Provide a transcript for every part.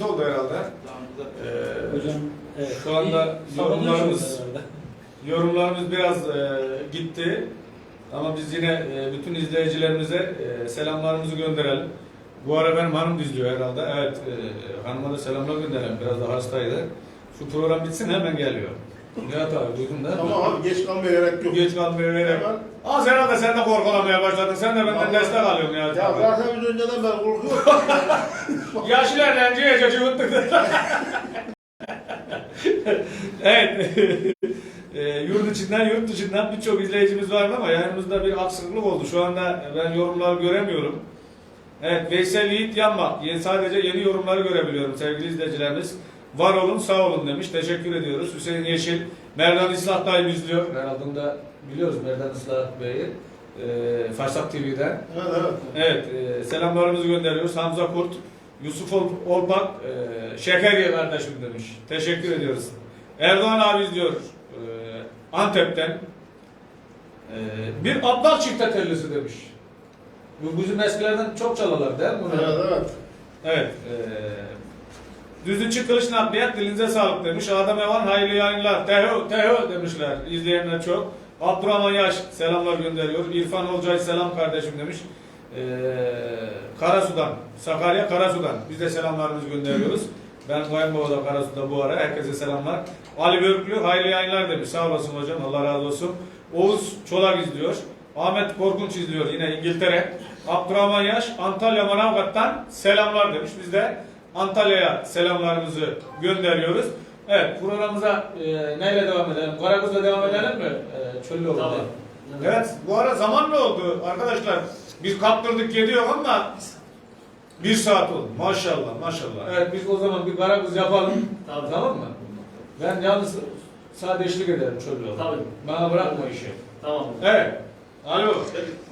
sıkıntı oldu herhalde. Ee, Hocam evet. Şu anda savunuyorsunuz yorumlarımız- herhalde. Yorumlarımız biraz e, gitti. Ama biz yine e, bütün izleyicilerimize e, selamlarımızı gönderelim. Bu ara benim hanım izliyor herhalde. Evet, e, hanıma da selamlar gönderelim. Biraz da hastaydı. Şu program bitsin hemen geliyor. Nihat abi duydun değil mi? Tamam abi geç kalmaya gerek yok. Geç kalmaya gerek. Hemen. Az herhalde sen de korkulamaya başladın. Sen de benden Vallahi- destek alıyorsun Nihat Ya abi. zaten biz önceden ben korkuyorum. Yaş ilerleyince iyice cıvıttık. evet. e, yurt içinden yurt dışından birçok izleyicimiz vardı ama yayınımızda bir aksaklık oldu. Şu anda ben yorumları göremiyorum. Evet Veysel Yiğit Yanma. Yeni- Sadece yeni yorumları görebiliyorum sevgili izleyicilerimiz. Var olun sağ olun demiş. Teşekkür ediyoruz. Hüseyin Yeşil. Merdan İslah dayım izliyor. Herhalde onu da biliyoruz Merdan İslah Bey'i. E, Farsak TV'den. evet evet. Evet, e, selamlarımızı gönderiyoruz. Hamza Kurt, Yusuf Ol- Olpak, e, Şekerye kardeşim demiş. Teşekkür ediyoruz. Erdoğan abi izliyor. E, Antep'ten. E, bir abdal çifte tellisi demiş. Bu bizim eskilerden çok çalarlar değil mi? bunu? Evet evet. Evet. E, Düzüçü Kılıç Nakliyat dilinize sağlık demiş. Adem Evan hayırlı yayınlar. Teho, teho demişler. İzleyenler çok. Abdurrahman Yaş selamlar gönderiyor. İrfan Olcay selam kardeşim demiş. Ee, Karasu'dan, Sakarya Karasu'dan biz de selamlarımızı gönderiyoruz. Ben Kayınbaba'da Karasu'da bu ara. Herkese selamlar. Ali Börklü hayırlı yayınlar demiş. Sağ olasın hocam. Allah razı olsun. Oğuz Çolak izliyor. Ahmet Korkunç izliyor yine İngiltere. Abdurrahman Yaş Antalya Manavgat'tan selamlar demiş. Biz de Antalya'ya selamlarımızı gönderiyoruz. Evet programımıza e, neyle devam edelim? Karagöz'le devam edelim mi? E, Çöllüoğlu'da. Tabii. Evet bu ara zaman ne oldu arkadaşlar? Biz kaptırdık gidiyor ama bir saat oldu. Maşallah maşallah. Evet biz o zaman bir Karagöz yapalım. Tabii. Tamam mı? Ben yalnız sadece eşlik ederim Çöllüoğlu. Tabii. Bana bırakma işi. Tamam. Evet. Alo. Yedek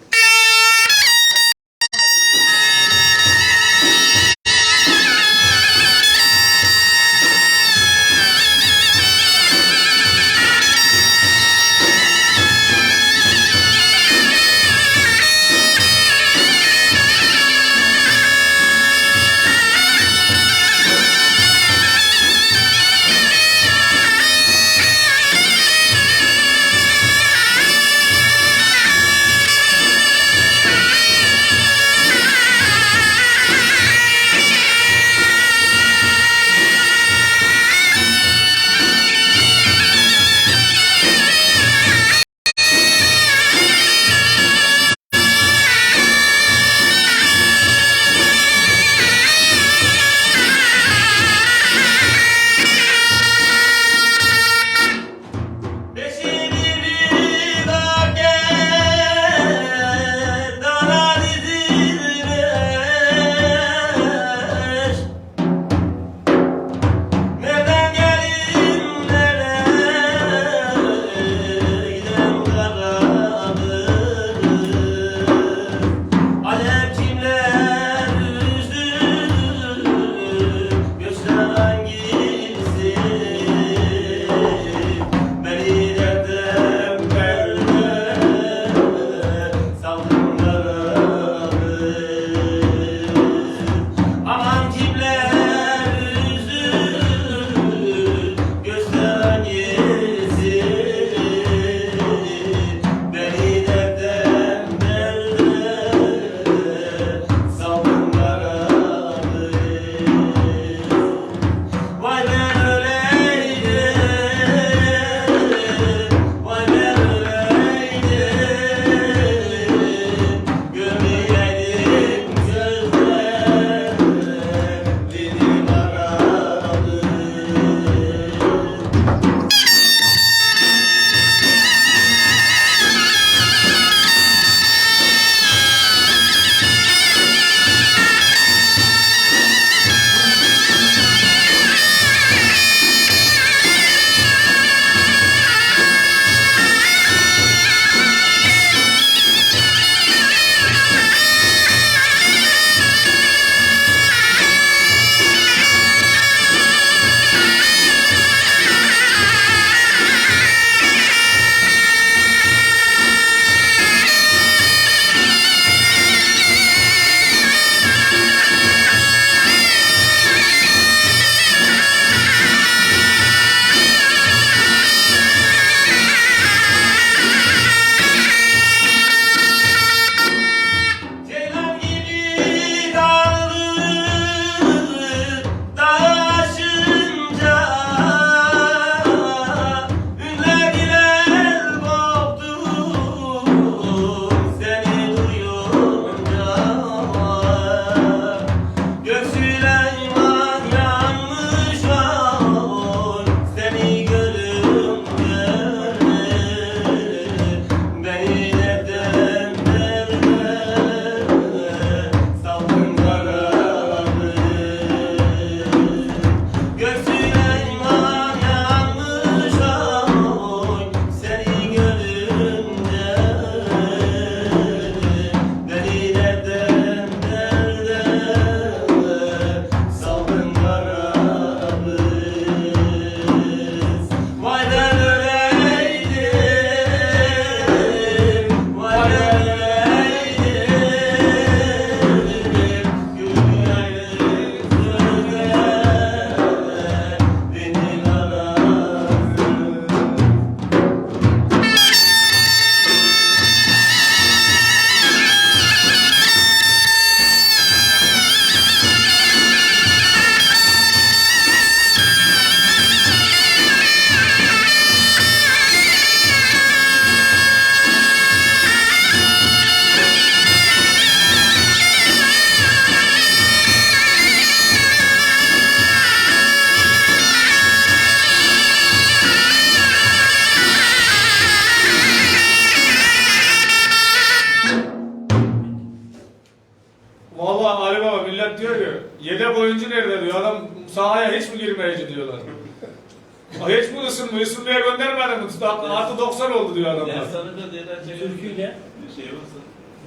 Türküyle.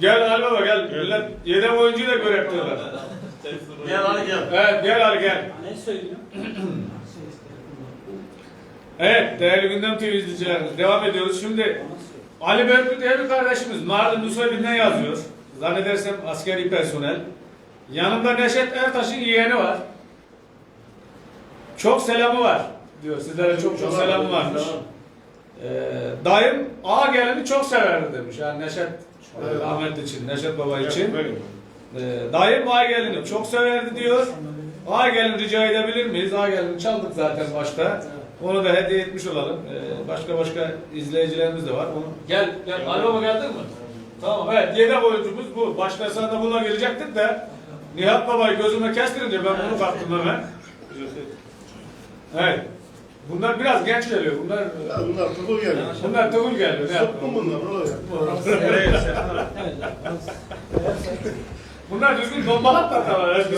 Gel Ali Baba gel. Millet yedek oyuncuyu da diyorlar. Gel hadi gel. Evet gel Ali gel. ne söylüyor? Evet değerli Gündem TV izleyicilerimiz devam ediyoruz. Şimdi Ali Berkut diye bir kardeşimiz Mardin Nusaybin'den yazıyor. Zannedersem askeri personel. Yanında Neşet Ertaş'ın yeğeni var. Çok selamı var diyor. Sizlere çok çok selamı varmış. Ee, dayım ağa gelini çok severdi demiş. Yani Neşet Evet. Ahmet için, Neşet Baba için. Benim. Ee, dayım ağa gelini çok severdi diyor. Ağa gelin rica edebilir miyiz? Ağa gelini çaldık zaten başta. Onu da hediye etmiş olalım. Ee, başka başka izleyicilerimiz de var. Onu... Gel, gel. Ali Baba geldin mi? Tamam, evet. Yedek oyuncumuz bu. Başlasanda da buna gelecektik de Nihat Baba'yı gözüme kestirince ben bunu kaptım hemen. Evet. Bunlar biraz genç geliyor. Bunlar Ya bunlar tıkıl geliyor. bunlar tavır geliyor. Ne Soktum yapalım? bunlar oraya. Bunlar düzgün dombalak da atarlar. Ya abi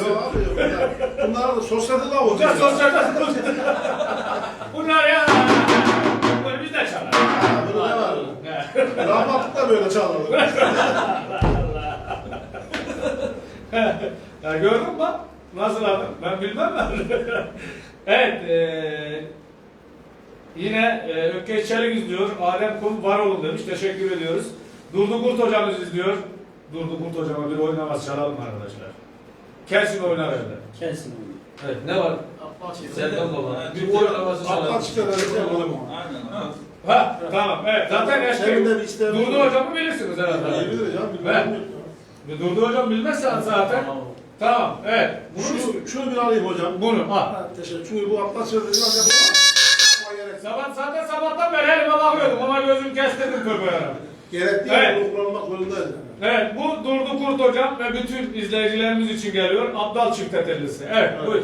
bunlar, bunlar da sosyete de olacak. Bunlar sosyal Bunlar ya. Bunları biz de çalar. Ha, bunu ne var? Rahmatlık da böyle çalardı. ya gördün mü bak? Nasıl adam? Ben bilmem ben. evet. eee yine e, Ökkeş Çelik izliyor. Adem Kum var olun demiş. Teşekkür ediyoruz. Durdu Kurt hocamız izliyor. Durdu Kurt hocama bir oynamaz çalalım arkadaşlar. Kesin oynar evde. Kesin. Evet ne var? Serkan Baba. Bir oynaması çalalım. Atlat çıkarır yapalım. Aynen. Ha tamam evet. Zaten isteğin Durdu var. hocamı bilirsiniz herhalde. İyi bilir ya. bilmem? Ve Durdu hocam bilmezsen zaten. Tamam evet. Bunu Şunu, şunu bir alayım hocam. bunu al. Ha, teşekkür. Çünkü bu atlat sözleri. Ama gerek- Sabah zaten sabahtan beri elime bakıyordum ama gözüm kestirdim köpeğe. Gerek değil. Evet. Bunu kullanmak zorundayız. Evet bu Durdu Kurt hocam ve bütün izleyicilerimiz için geliyor. Abdal çiftetellisi. Evet, Evet. buyur.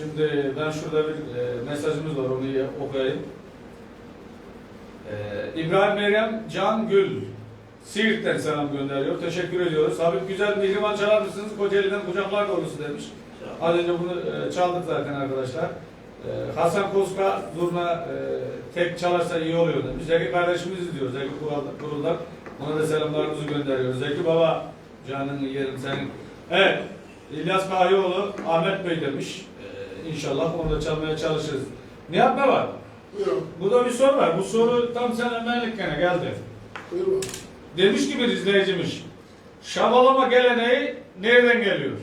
Şimdi ben şurada bir e, mesajımız var onu ya- okuyayım. E, İbrahim Meryem Can Gül Siirt'ten selam gönderiyor. Teşekkür ediyoruz. Habib güzel mihriban çalar mısınız? Kocaeli'den kucaklar dolusu demiş. Az önce bunu e, çaldık zaten arkadaşlar. E, Hasan Koska Zurna e, tek çalarsa iyi oluyor demiş. Zeki kardeşimiz diyor. Zeki Kurul'dan. Ona da selamlarımızı gönderiyoruz. Zeki Baba canını yerim senin. Evet. İlyas Kahyoğlu Ahmet Bey demiş. İnşallah onu da çalmaya çalışırız. Nihat ne var? Buyurun. Bu da bir soru var. Bu soru tam sen emellikkene geldi. Buyurun. Demiş ki bir izleyicimiz, şabalama geleneği nereden geliyor?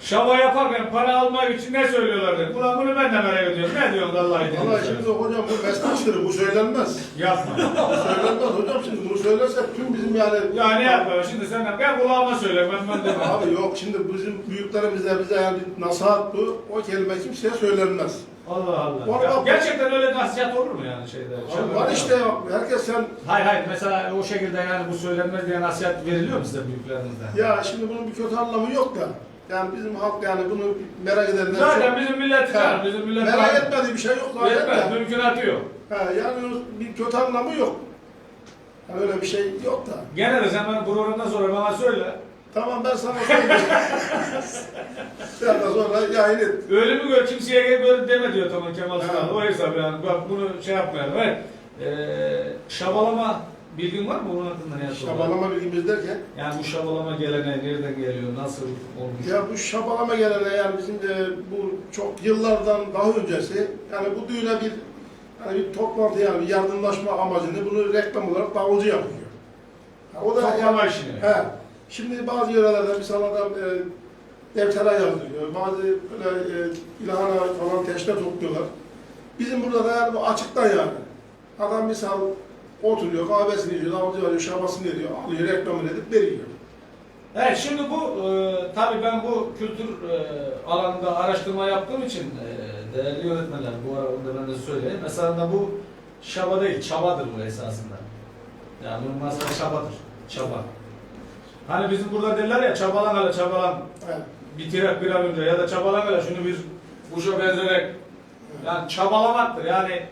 Şaba yaparken para almak için ne söylüyorlar dedi. Ulan bunu ben de merak ediyorum. Ne diyorsun Allah'ı Valla şimdi hocam bu meslektir, bu söylenmez. Yapma. Bu söylenmez hocam şimdi bunu söylersek tüm bizim yani... ya ne yapıyor şimdi sen ben kulağıma söyle ben ben demem. Abi yok şimdi bizim büyüklerimiz de bize yani bir nasihat bu. O kelime kimseye söylenmez. Allah Allah. Var Ya bak- gerçekten öyle nasihat olur mu yani şeyde? Abi var işte ya. Herkes sen... Hayır hayır mesela o şekilde yani bu söylenmez diye nasihat veriliyor mu size büyüklerinizden? Ya şimdi bunun bir kötü anlamı yok da. Yani bizim halk yani bunu merak edenler Zaten çok... bizim millet Ha, bizim millet merak etmediği bir şey yok zaten Yetmez, mümkünatı yok. Ha, yani bir kötü anlamı yok. Yani öyle bir şey yok da. Gene de sen bana programdan sonra bana söyle. Tamam ben sana söyleyeyim. sen de sonra yayın et. Ölümü gör kimseye gel böyle deme diyor tamam Kemal Sunal. O hesap yani. Bak bunu şey yapmayalım. Evet. Ee, şabalama bilgin var mı bunun hakkında ne yazıyor? Şabalama bilgimiz derken. Yani bu şabalama geleneği nereden geliyor? Nasıl olmuş? Ya bu şabalama geleneği yani bizim de bu çok yıllardan daha öncesi yani bu düğüne bir hani bir toplantı yani bir yardımlaşma amacını bunu reklam olarak davulcu yapıyor. Ha, o da Toplama yani- işini. He. Şimdi bazı yörelerde mesela adam e, deftere yazdırıyor. Bazı böyle e, ilahana falan teşne topluyorlar. Bizim burada da yani bu açıktan yani. Adam misal oturuyor, kahvesini içiyor, davulcu alıyor, şabasını ediyor, alıyor, reklamını edip veriyor. Evet şimdi bu e, tabii ben bu kültür e, alanında araştırma yaptığım için e, değerli öğretmenler bu arada ben de söyleyeyim. Mesela da bu şaba değil, çabadır bu esasında. Yani bunun mesela çabadır. Çaba. Hani bizim burada derler ya çabalan hele çabalan Evet. bitirek bir an önce ya da çabalan hele şunu bir kuşa benzerek yani çabalamaktır. Yani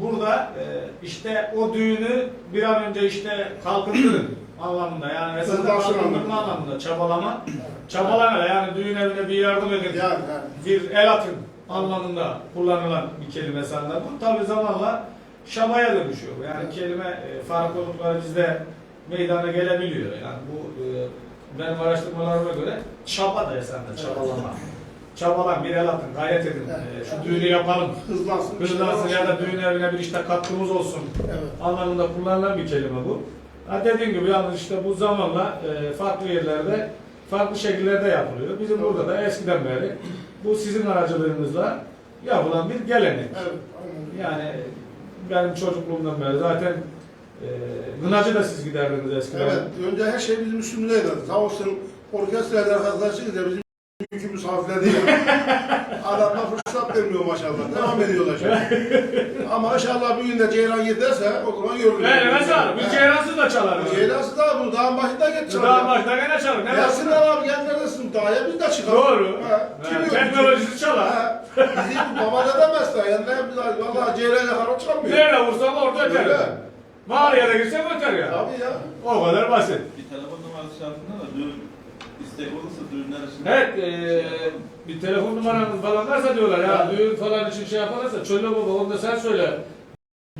burada e, işte o düğünü bir an önce işte kalkındırın anlamında yani Hızlansın kalkındırma anlamında. çabalama. Çabalan hele yani düğün evine bir yardım edin. Yani, yani. Bir el atın anlamında kullanılan bir kelime sende. Bu tabi zamanla şabaya dönüşüyor. Yani kelime e, farklılıkları bizde meydana gelebiliyor. Yani bu e, benim araştırmalarıma göre çaba da esasında çabalama. Çabalan bir el atın, gayret edin. E, şu düğünü yapalım. Hızlansın. Hızlansın ya da düğün evine bir işte katkımız olsun Evet. anlamında kullanılan bir kelime bu. Ha dediğim gibi yalnız işte bu zamanla e, farklı yerlerde farklı şekillerde yapılıyor. Bizim burada da eskiden beri bu sizin aracılığınızla yapılan bir gelenek. Evet. Yani benim çocukluğumdan beri zaten e, gınacı da siz giderdiniz eskiden. Evet. Önce her şey bizim üstümüzdeydi. Sağ olsun orkestrada arkadaşlarız da bizim değil. Adamlar fırsat vermiyor maşallah. Devam ediyorlar şimdi. Ama inşallah bir gün de Ceylan giderse o zaman görürüz. Yani mesela bir He. ceylansız da çalar. Ceylansız da bunu dağın başında geç Daha çalıyor. başta gene çalar. Ne Gelsinler abi neredesin dağa biz de çıkalım. Doğru. Kim Ha, yok? teknolojisi çalar. He. Bizim baba ne demez de yani ne biz valla Ceylan'la harap çalmıyor. Nerede vursam orada öter. Mağaraya da girsem öter ya. Abi ya. O kadar basit. Bir telefon numarası şartında da düğün istek olursa düğünler için. Evet, eee, bir telefon numaranız falan varsa diyorlar ya düğün falan için şey yaparlarsa Çölle Baba onu da sen söyle.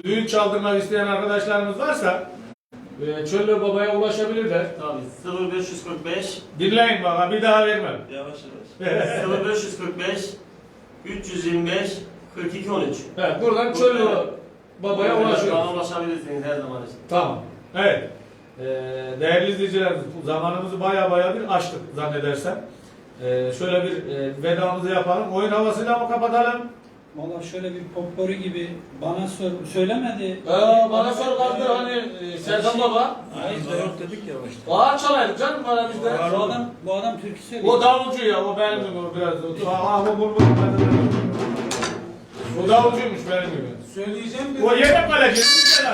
Düğün çaldırmak isteyen arkadaşlarımız varsa eee Çölle Baba'ya ulaşabilirler. Tabii 0545 Dinleyin bana bir daha vermem. Yavaş yavaş. 0545 325 42 13. Evet, buradan Çölle Baba'ya Bana ulaşıyoruz. ulaşabilirsiniz her zaman için. Tamam. Evet. Eee değerli izleyicilerimiz bu zamanımızı baya baya bir açtık zannedersem. Eee şöyle bir eee, vedamızı yapalım. Oyun havasıyla mı kapatalım? Valla şöyle bir popori gibi bana sor, söylemedi. Aa, bana sor kaldı hani eee, Serkan Baba. Hayır da yok dedik ya başta. Bağır çalaydık canım bana bizde. Bu adam, bu adam türkü söylüyor. O davulcu ya, o benim gibi o biraz. O, ama bu bu O davulcuymuş benim gibi. Söyleyeceğim O yedek kaleci. bir kere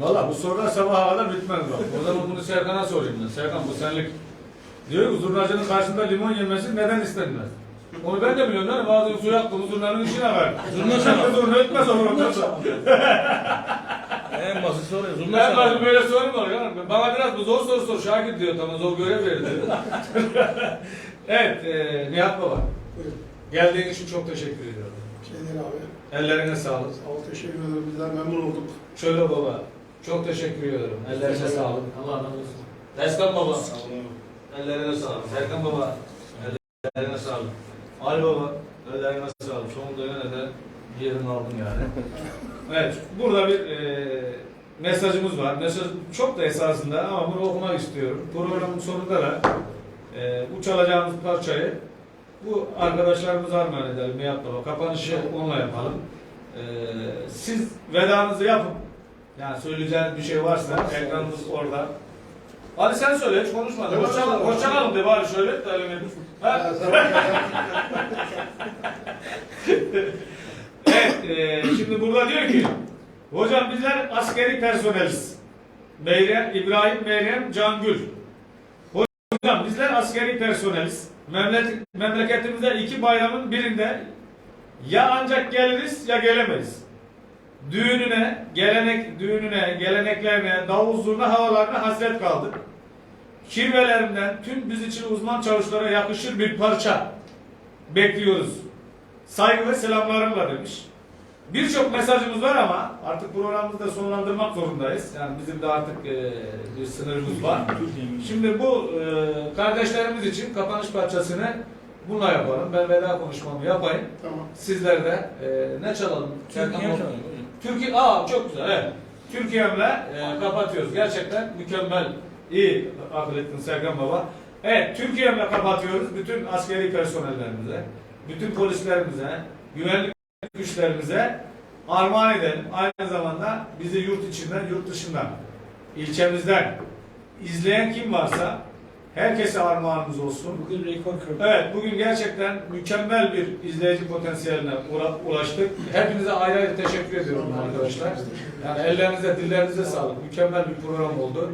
Valla bu sorular sabaha kadar bitmez bak. O zaman bunu Serkan'a sorayım ben. Serkan bu senlik. Diyor ki zurnacının karşısında limon yemesi neden istenmez? Onu ben de biliyorum lan. Bazen su yaktım zurnanın içine ver. Zurna çalar. Zurna ötmez olur. En basit soru. Zurna Ben çalar. bazı böyle sorum var ya. Bana biraz bu zor soru sor. Şakir diyor tamam zor görev verdi. evet e, Nihat Baba. Buyurun. Geldiğin için çok teşekkür ediyorum. Şeyler abi. Ellerine sağlık. Sağ ol, teşekkür ederim. Bizler memnun olduk. Şöyle baba. Çok teşekkür ediyorum. Ellerine sağlık. Allah razı olsun. Deskan baba. Ellerine sağlık. Serkan baba. Ellerine sağlık. Ali baba. Ellerine sağlık. Sonunda yine de yerini aldım yani. evet. Burada bir e, mesajımız var. Mesaj çok da esasında ama bunu okumak istiyorum. Programın sonunda da e, bu çalacağımız parçayı bu arkadaşlarımıza armağan edelim. Baba. Kapanışı onunla yapalım. E, siz vedanızı yapın. Yani söyleyeceğiniz bir şey varsa ekranımız orada. Hadi sen söyle hiç konuşma. Evet, Hoşça, kalın de bari şöyle. de? Evet, e, şimdi burada diyor ki, hocam bizler askeri personeliz. Meryem, İbrahim Meryem Cangül. Hocam bizler askeri personeliz. Memleket, memleketimize iki bayramın birinde ya ancak geliriz ya gelemeyiz. Düğününe, gelenek düğününe, geleneklerine, davul zurna havalarına hasret kaldık. Kirvelerimden tüm biz için uzman çavuşlara yakışır bir parça bekliyoruz. Saygı ve selamlarımla demiş. Birçok mesajımız var ama artık programımızı da sonlandırmak zorundayız. Yani bizim de artık e, bir sınırımız var. Şimdi bu e, kardeşlerimiz için kapanış parçasını bununla yapalım. Ben veda konuşmamı yapayım. Tamam. Sizler de e, ne çalalım? Türkiye. Türkiye, aa çok güzel. Evet. Türkiye'mle e, kapatıyoruz. Gerçekten mükemmel, iyi akıl ettin Serkan Baba. Evet, Türkiye'mle kapatıyoruz. Bütün askeri personellerimize, bütün polislerimize, güvenlik güçlerimize armağan edelim. Aynı zamanda bizi yurt içinden, yurt dışından, ilçemizden izleyen kim varsa herkese armağanımız olsun. Bugün rekor kırdık. Evet, bugün gerçekten mükemmel bir izleyici potansiyeline ulaştık. Hepinize ayrı ayrı teşekkür ediyorum arkadaşlar. Yani ellerinize, dillerinize sağlık. Mükemmel bir program oldu.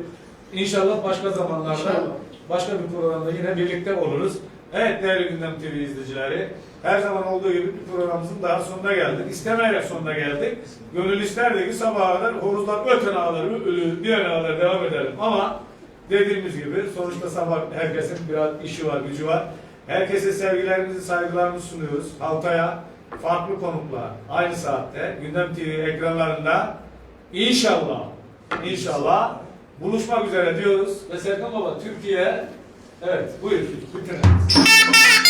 İnşallah başka zamanlarda, başka bir programda yine birlikte oluruz. Evet değerli Gündem TV izleyicileri, her zaman olduğu gibi bir programımızın daha sonuna geldik. İstemeyerek sonuna geldik. Gönül isterdi ki sabaha kadar horuzlar öten ağları, ölü, diğer ağları devam edelim. Ama dediğimiz gibi sonuçta sabah herkesin biraz işi var, gücü var. Herkese sevgilerimizi, saygılarımızı sunuyoruz. Haftaya farklı konuklar aynı saatte Gündem TV ekranlarında inşallah inşallah buluşmak üzere diyoruz. Ve Serkan Baba Türkiye evet buyur bitirin.